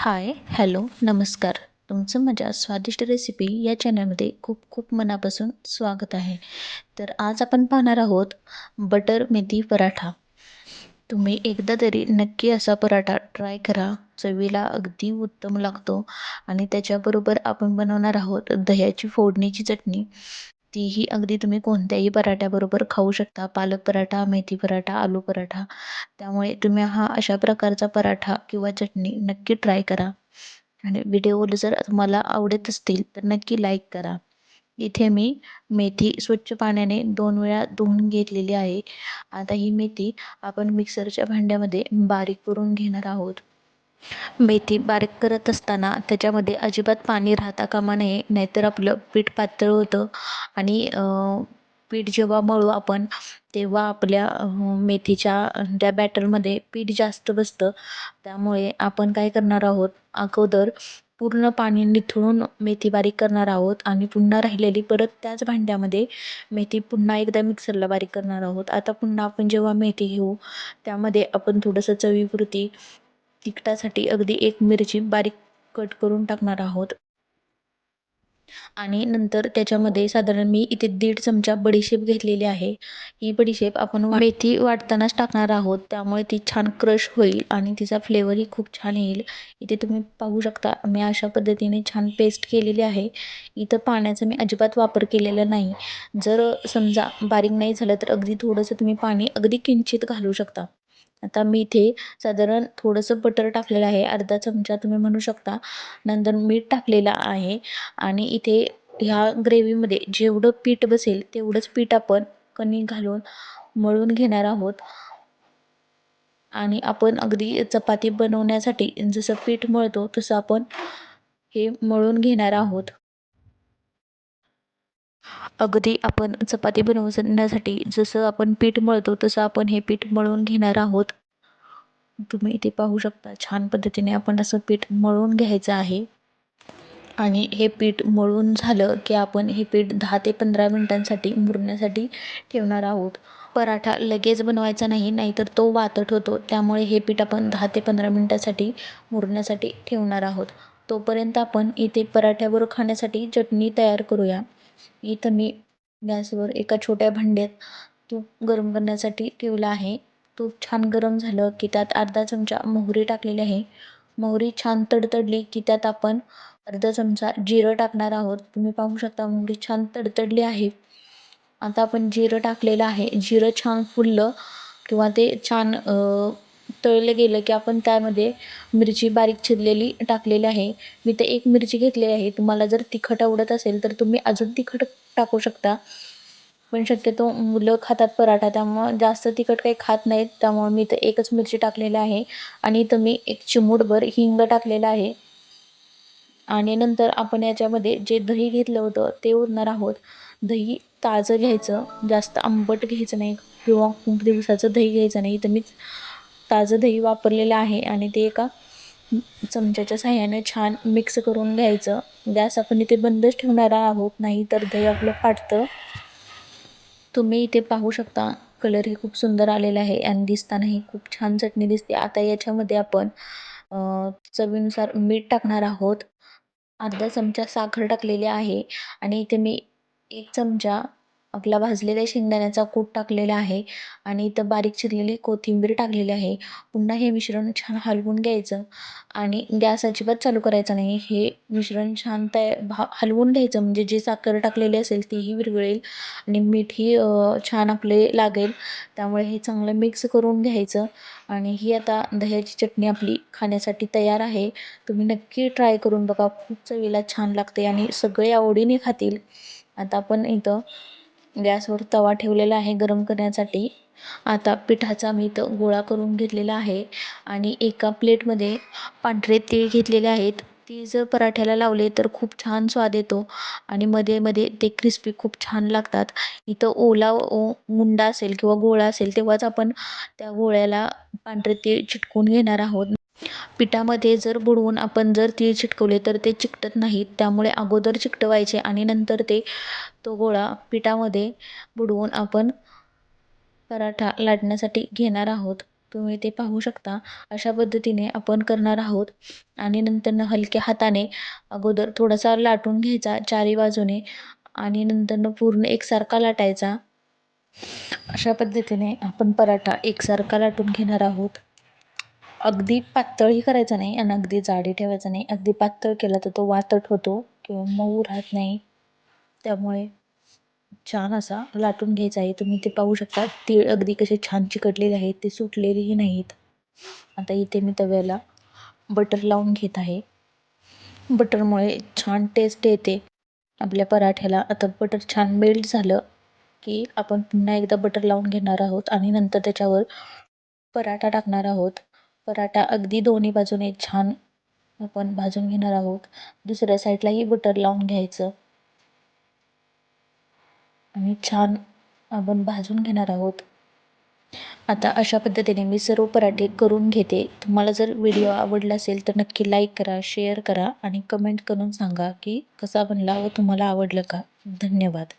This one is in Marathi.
हाय हॅलो नमस्कार. तुमचं माझ्या स्वादिष्ट रेसिपी या चॅनलमध्ये खूप खूप मनापासून स्वागत आहे. तर आज आपण पाहणार आहोत बटर मेथी पराठा. तुम्ही एकदा तरी नक्की असा पराठा ट्राय करा. चवीला अगदी उत्तम लागतो. आणि त्याच्याबरोबर आपण बनवणार आहोत दह्याची फोडणीची चटणी. तीही अगदी तुम्ही कोणत्याही पराठ्याबरोबर खाऊ शकता. पालक पराठा मेथी पराठा आलू पराठा. त्यामुळे तुम्ही हा अशा प्रकारचा पराठा किंवा चटणी नक्की ट्राय करा. आणि व्हिडिओ जर तुम्हाला आवडत असतील तर नक्की लाईक करा. इथे मी मेथी स्वच्छ पाण्याने दोन वेळा धुवून घेतलेली आहे. आता ही मेथी आपण मिक्सरच्या भांड्यामध्ये बारीक करून घेणार आहोत. मेथी बारीक करत असताना त्याच्यामध्ये अजिबात पाणी राहता कामा नये नाहीतर आपलं पीठ पातळ होतं. आणि पीठ जेव्हा मळू आपण तेव्हा आपल्या मेथीच्या त्या बॅटरमध्ये पीठ जास्त बसतं. त्यामुळे आपण काय करणार आहोत? अगोदर पूर्ण पाणी निथळून मेथी बारीक करणार आहोत आणि पुन्हा राहिलेली परत त्याच भांड्यामध्ये मेथी पुन्हा एकदा मिक्सरला बारीक करणार आहोत. आता पुन्हा आपण जेव्हा मेथी घेऊ त्यामध्ये आपण थोडंसं चवीपुरती तिखटासाठी अगदी एक मिरची बारीक कट करून टाकणार आहोत. आणि नंतर त्याच्यामध्ये साधारण मी इथे दीड चमचा बडीशेप घेतलेली आहे. ही बडीशेप आपण मेथी वाटतानाच टाकणार आहोत. त्यामुळे ती छान क्रश होईल आणि तिचा फ्लेवरही खूप छान येईल. इथे तुम्ही पाहू शकता मी अशा पद्धतीने छान पेस्ट केलेली आहे. इथं पाण्याचा मी अजिबात वापर केलेला नाही. जर समजा बारीक नाही झालं तर अगदी थोडंसं तुम्ही पाणी अगदी किंचित घालू शकता. आता मी इथे साधारण थोडंसं बटर टाकलेलं आहे. अर्धा चमचा तुम्ही म्हणू शकता. नंतर मीठ टाकलेलं आहे. आणि इथे ह्या ग्रेव्हीमध्ये जेवढं पीठ बसेल तेवढंच पीठ आपण कणी घालून मळून घेणार आहोत. आणि आपण अगदी चपाती बनवण्यासाठी जसं पीठ मळतो तसं आपण हे मळून घेणार आहोत. अगदी आपण चपाती बनवण्यासाठी जसं आपण पीठ मळतो तसं आपण हे पीठ मळून घेणार आहोत. तुम्ही इथे पाहू शकता छान पद्धतीने आपण असं पीठ मळून घ्यायचं आहे. आणि हे पीठ मळून झालं की आपण हे पीठ दहा ते पंधरा मिनटांसाठी मुरण्यासाठी ठेवणार आहोत. पराठा लगेच बनवायचा नाही नाहीतर तो वातट होतो. त्यामुळे हे पीठ आपण दहा ते पंधरा मिनटासाठी मुरण्यासाठी ठेवणार आहोत. तोपर्यंत आपण इथे पराठ्यावर खाण्यासाठी चटणी तयार करूया. इथं मी गॅसवर एका छोट्या भांड्यात तूप गरम करण्यासाठी ठेवलं आहे. तूप छान गरम झालं की त्यात अर्धा चमचा मोहरी टाकलेली आहे. मोहरी छान तडतडली की त्यात आपण अर्धा चमचा जिरं टाकणार आहोत. तुम्ही पाहू शकता मोहरी छान तडतडली आहे. आता आपण जिरं टाकलेलं आहे. जिरं छान फुललं किंवा ते छान तळलं गेलं की आपण त्यामध्ये मिरची बारीक चिरलेली टाकलेली आहे. मी ते एक मिरची घेतलेली आहे. तुम्हाला जर तिखट आवडत असेल तर तुम्ही अजून तिखट टाकू शकता. पण शक्यतो मुलं खातात पराठा त्यामुळं जास्त तिखट काही खात नाहीत. त्यामुळं मी तर एकच मिरची टाकलेली आहे. आणि इथं मी एक चिमूटभर हिंग टाकलेलं आहे. आणि नंतर आपण याच्यामध्ये जे दही घेतलं होतं ते उरणार आहोत. दही ताजं घ्यायचं. जास्त आंबट घ्यायचं नाही किंवा खूप दिवसाचं दही घ्यायचं नाही. तर मी ताजं दही वापरलेलं आहे आणि ते एका चमच्याच्या साह्याने छान मिक्स करून घ्यायचं. गॅस आपण इथे बंदच ठेवणार आहोत नाही तर दही आपलं फाटतं. तुम्ही इथे पाहू शकता कलरही खूप सुंदर आलेला आहे आणि दिसतानाही खूप छान चटणी दिसते. आता याच्यामध्ये आपण चवीनुसार मीठ टाकणार आहोत. अर्धा चमचा साखर टाकलेली आहे आणि इथे मी एक चमचा आपला भाजलेल्या शेंगदाण्याचा कूट टाकलेला आहे आणि इथं बारीक चिरलेली कोथिंबीर टाकलेली आहे. पुन्हा हे मिश्रण छान हलवून घ्यायचं आणि गॅस अजिबात चालू करायचा नाही. हे मिश्रण छान तया भा हलवून घ्यायचं म्हणजे जी साखर टाकलेली असेल तीही विरघळेल आणि मीठही छान आपले लागेल. त्यामुळे हे चांगलं मिक्स करून घ्यायचं आणि ही आता दह्याची चटणी आपली खाण्यासाठी तयार आहे. तुम्ही नक्की ट्राय करून बघा. खूप चवीला छान लागते आणि सगळे आवडीने खातील. आता आपण इथं गॅसवर तवा ठेवलेला आहे गरम करण्यासाठी. आता पिठाचा मी इथं गोळा करून घेतलेला आहे आणि एका प्लेटमध्ये पांढरे तीळ घेतलेले आहेत. तीळ जर पराठ्याला लावले तर खूप छान स्वाद येतो आणि मध्ये मध्ये ते क्रिस्पी खूप छान लागतात. इथं ओला ओ मुंडा असेल किंवा गोळा असेल तेव्हाच आपण त्या गोळ्याला पांढरे तीळ चिटकून घेणार आहोत. पिठामध्ये जर बुडवून आपण जर तीळ चिटकवले तर ते चिकटत नाहीत. त्यामुळे अगोदर चिकटवायचे आणि नंतर ते तो गोळा पिठामध्ये बुडवून आपण पराठा लाटण्यासाठी घेणार आहोत. तुम्ही ते पाहू शकता. अशा पद्धतीने आपण करणार आहोत. आणि नंतरनं हलक्या हाताने अगोदर थोडासा लाटून घ्यायचा चारी बाजूने आणि नंतरनं पूर्ण एकसारखा लाटायचा. अशा पद्धतीने आपण पराठा एकसारखा लाटून घेणार आहोत. अगदी पातळही करायचा नाही आणि अगदी जाडी ठेवायचा नाही. अगदी पातळ केला तर तो वातट होतो किंवा मऊ राहत नाही. त्यामुळे छान असा लाटून घ्यायचा आहे. तुम्ही ते पाहू शकता. तीळ अगदी कसे छान चिकटलेले आहेत. ते सुटलेलेही नाहीत. आता इथे मी तव्याला बटर लावून घेत आहे. बटरमुळे छान टेस्ट येते. आपल्या पराठ्याला आता बटर छान मेल्ट झालं की आपण पुन्हा एकदा बटर लावून घेणार आहोत आणि नंतर त्याच्यावर पराठा टाकणार आहोत. पराठा अगदी दोन्ही बाजूने छान आपण भाजून घेणार आहोत. दुसऱ्या साईडलाही बटर लावून घ्यायचं. आणि छान आपण भाजून घेणार आहोत. आता अशा पद्धतीने मी सर्व पराठे करून घेते. तुम्हाला जर व्हिडिओ आवडला असेल तर नक्की लाईक करा शेअर करा आणि कमेंट करून सांगा की कसा बनला व तुम्हाला आवडलं का. धन्यवाद.